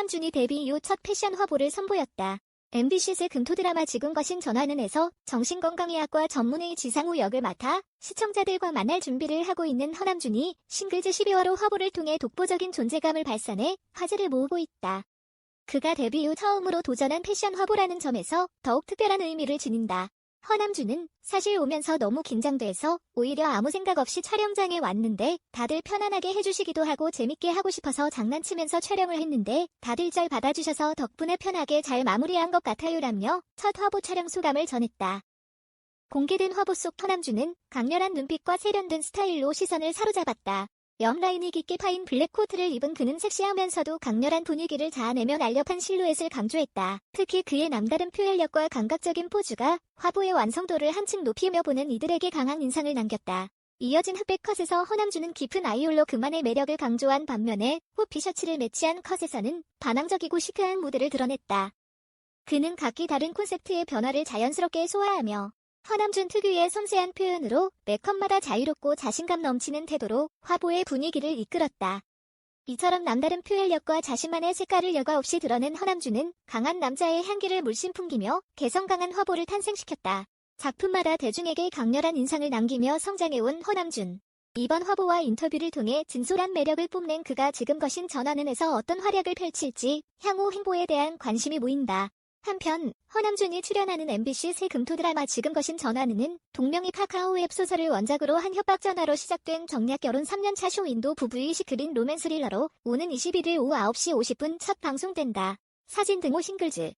허남준이 데뷔 이후 첫 패션 화보를 선보였다. MBC 새 금토 드라마 지금 거신 전화는에서 정신건강의학과 전문의 지상우 역을 맡아 시청자들과 만날 준비를 하고 있는 허남준이 싱글즈 12월호 화보를 통해 독보적인 존재감을 발산해 화제를 모으고 있다. 그가 데뷔 후 처음으로 도전한 패션 화보라는 점에서 더욱 특별한 의미를 지닌다. 허남준은 사실 오면서 너무 긴장돼서 오히려 아무 생각 없이 촬영장에 왔는데 다들 편안하게 해주시기도 하고 재밌게 하고 싶어서 장난치면서 촬영을 했는데 다들 잘 받아주셔서 덕분에 편하게 잘 마무리한 것 같아요라며 첫 화보 촬영 소감을 전했다. 공개된 화보 속 허남준은 강렬한 눈빛과 세련된 스타일로 시선을 사로잡았다. 옆라인이 깊게 파인 블랙 코트를 입은 그는 섹시하면서도 강렬한 분위기를 자아내며 날렵한 실루엣을 강조했다. 특히 그의 남다른 표현력과 감각적인 포즈가 화보의 완성도를 한층 높이며 보는 이들에게 강한 인상을 남겼다. 이어진 흑백 컷에서 허남준은 깊은 아이홀로 그만의 매력을 강조한 반면에 호피 셔츠를 매치한 컷에서는 반항적이고 시크한 무드를 드러냈다. 그는 각기 다른 콘셉트의 변화를 자연스럽게 소화하며 허남준 특유의 섬세한 표현으로 매 컷마다 자유롭고 자신감 넘치는 태도로 화보의 분위기를 이끌었다. 이처럼 남다른 표현력과 자신만의 색깔을 여과 없이 드러낸 허남준은 강한 남자의 향기를 물씬 풍기며 개성 강한 화보를 탄생시켰다. 작품마다 대중에게 강렬한 인상을 남기며 성장해온 허남준. 이번 화보와 인터뷰를 통해 진솔한 매력을 뽐낸 그가 지금 거신 전화는에서 어떤 활약을 펼칠지 향후 행보에 대한 관심이 모인다. 한편 허남준이 출연하는 MBC 새 금토 드라마 지금 거신 전화는 동명이 카카오 웹소설을 원작으로 한 협박 전화로 시작된 정략 결혼 3년차 쇼인도 부부의 시크린 로맨 스 릴러로 오는 21일 오후 9시 50분 첫 방송된다. 사진 등호 싱글즈